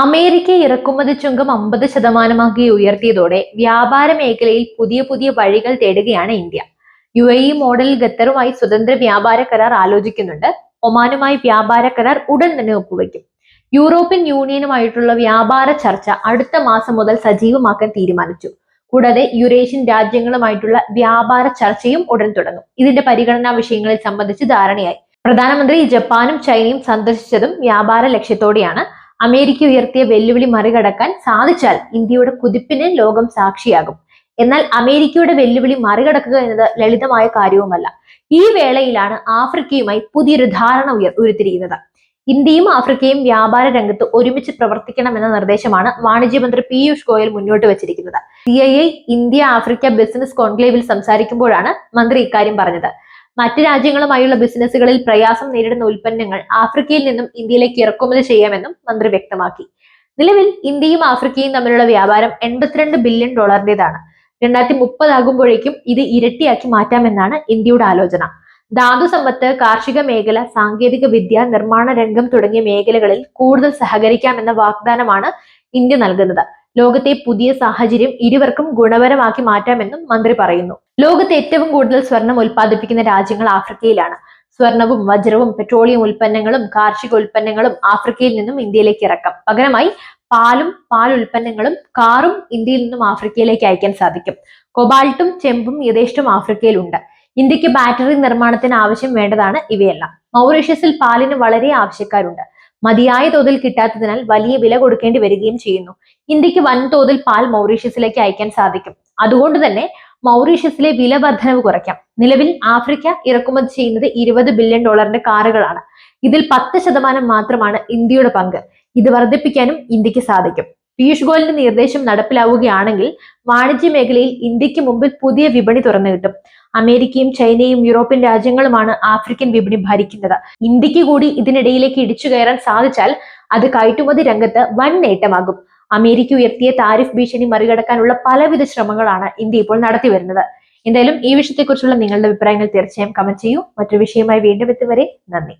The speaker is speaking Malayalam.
അമേരിക്ക ഇറക്കുമതി ചുങ്കം അമ്പത് ശതമാനമാക്കി ഉയർത്തിയതോടെ വ്യാപാര മേഖലയിൽ പുതിയ പുതിയ വഴികൾ തേടുകയാണ് India. U A E model ഖത്തറുമായി സ്വതന്ത്ര വ്യാപാര കരാർ ആലോചിക്കുന്നുണ്ട്. ഒമാനുമായി വ്യാപാര കരാർ ഉടൻ തന്നെ ഒപ്പുവെക്കും. യൂറോപ്യൻ യൂണിയനുമായിട്ടുള്ള വ്യാപാര ചർച്ച അടുത്ത മാസം മുതൽ സജീവമാക്കാൻ തീരുമാനിച്ചു. കൂടാതെ യുറേഷ്യൻ രാജ്യങ്ങളുമായിട്ടുള്ള വ്യാപാര ചർച്ചയും ഉടൻ തുടങ്ങും. ഇതിന്റെ പരിഗണനാ വിഷയങ്ങളിൽ സംബന്ധിച്ച് ധാരണയായി. പ്രധാനമന്ത്രി ജപ്പാനും ചൈനയും സന്ദർശിച്ചതും വ്യാപാര ലക്ഷ്യത്തോടെയാണ്. അമേരിക്ക ഉയർത്തിയ വെല്ലുവിളി മറികടക്കാൻ സാധിച്ചാൽ ഇന്ത്യയുടെ കുതിപ്പിന് ലോകം സാക്ഷിയാകും. എന്നാൽ അമേരിക്കയുടെ വെല്ലുവിളി മറികടക്കുക എന്നത് ലളിതമായ കാര്യവുമല്ല. ഈ വേളയിലാണ് ആഫ്രിക്കയുമായി പുതിയൊരു ധാരണ ഉയർ ഉരുത്തിരിയുന്നത് ഇന്ത്യയും ആഫ്രിക്കയും വ്യാപാര രംഗത്ത് ഒരുമിച്ച് പ്രവർത്തിക്കണമെന്ന നിർദ്ദേശമാണ് വാണിജ്യമന്ത്രി പീയൂഷ് ഗോയൽ മുന്നോട്ട് വച്ചിരിക്കുന്നത്. സി ഇന്ത്യ ആഫ്രിക്ക ബിസിനസ് കോൺക്ലേവിൽ സംസാരിക്കുമ്പോഴാണ് മന്ത്രി ഇക്കാര്യം പറഞ്ഞത്. മറ്റ് രാജ്യങ്ങളുമായുള്ള ബിസിനസ്സുകളിൽ പ്രയാസം നേരിടുന്ന ഉൽപ്പന്നങ്ങൾ ആഫ്രിക്കയിൽ നിന്നും ഇന്ത്യയിലേക്ക് ഇറക്കുമതി ചെയ്യാമെന്നും മന്ത്രി വ്യക്തമാക്കി. നിലവിൽ ഇന്ത്യയും ആഫ്രിക്കയും തമ്മിലുള്ള വ്യാപാരം എൺപത്തിരണ്ട് ബില്യൺ ഡോളറിന്റേതാണ്. രണ്ടായിരത്തി മുപ്പതാകുമ്പോഴേക്കും ഇത് ഇരട്ടിയാക്കി മാറ്റാമെന്നാണ് ഇന്ത്യയുടെ ആലോചന. ധാതു സമ്പത്ത് കാർഷിക മേഖല സാങ്കേതിക വിദ്യ നിർമ്മാണ രംഗം തുടങ്ങിയ മേഖലകളിൽ കൂടുതൽ സഹകരിക്കാമെന്ന വാഗ്ദാനമാണ് ഇന്ത്യ നൽകുന്നത്. ലോകത്തെ പുതിയ സാഹചര്യം ഇരുവർക്കും ഗുണപരമാക്കി മാറ്റാമെന്നും മന്ത്രി പറയുന്നു. ലോകത്ത് ഏറ്റവും കൂടുതൽ സ്വർണം ഉൽപ്പാദിപ്പിക്കുന്ന രാജ്യങ്ങൾ ആഫ്രിക്കയിലാണ്. സ്വർണവും വജ്രവും പെട്രോളിയം ഉൽപ്പന്നങ്ങളും കാർഷിക ഉൽപ്പന്നങ്ങളും ആഫ്രിക്കയിൽ നിന്നും ഇന്ത്യയിലേക്ക് ഇറക്കാം. പകരമായി പാലും പാൽ ഉൽപ്പന്നങ്ങളും കാറും ഇന്ത്യയിൽ നിന്നും ആഫ്രിക്കയിലേക്ക് അയക്കാൻ സാധിക്കും. കൊബാൾട്ടും ചെമ്പും യഥേഷ്ടം ആഫ്രിക്കയിലുണ്ട്. ഇന്ത്യയ്ക്ക് ബാറ്ററി നിർമ്മാണത്തിന് ആവശ്യം വേണ്ടതാണ് ഇവയെല്ലാം. മൗറീഷ്യസിൽ പാലിന് വളരെ ആവശ്യക്കാരുണ്ട്. മതിയായ തോതിൽ കിട്ടാത്തതിനാൽ വലിയ വില കൊടുക്കേണ്ടി വരികയും ചെയ്യുന്നു. ഇന്ത്യയ്ക്ക് വൻതോതിൽ പാൽ മൗറീഷ്യസിലേക്ക് അയക്കാൻ സാധിക്കും. അതുകൊണ്ട് തന്നെ മൗറീഷ്യസിലെ വില വർധനവ് കുറയ്ക്കാം. നിലവിൽ ആഫ്രിക്ക ഇറക്കുമതി ചെയ്യുന്നത് ഇരുപത് ബില്യൺ ഡോളറിന്റെ കാറുകളാണ്. ഇതിൽ പത്ത് ശതമാനം മാത്രമാണ് ഇന്ത്യയുടെ പങ്ക്. ഇത് വർദ്ധിപ്പിക്കാനും ഇന്ത്യയ്ക്ക് സാധിക്കും. പീയൂഷ് ഗോയലിന്റെ നിർദ്ദേശം നടപ്പിലാവുകയാണെങ്കിൽ വാണിജ്യ മേഖലയിൽ ഇന്ത്യയ്ക്ക് മുമ്പിൽ പുതിയ വിപണി തുറന്നു കിട്ടും. അമേരിക്കയും ചൈനയും യൂറോപ്യൻ രാജ്യങ്ങളുമാണ് ആഫ്രിക്കൻ വിപണി ഭരിക്കുന്നത്. ഇന്ത്യയ്ക്ക് കൂടി ഇതിനിടയിലേക്ക് ഇടിച്ചു കയറാൻ സാധിച്ചാൽ അത് കയറ്റുമതി രംഗത്ത് വൻ നേട്ടമാകും. അമേരിക്ക ഉയർത്തിയ താരിഫ് ഭീഷണി മറികടക്കാനുള്ള പലവിധ ശ്രമങ്ങളാണ് ഇന്ത്യ ഇപ്പോൾ നടത്തി വരുന്നത്. എന്തായാലും ഈ വിഷയത്തെക്കുറിച്ചുള്ള നിങ്ങളുടെ അഭിപ്രായങ്ങൾ തീർച്ചയായും കമന്റ് ചെയ്യൂ. മറ്റൊരു വിഷയമായി വീണ്ടും എത്തുവരെ നന്ദി.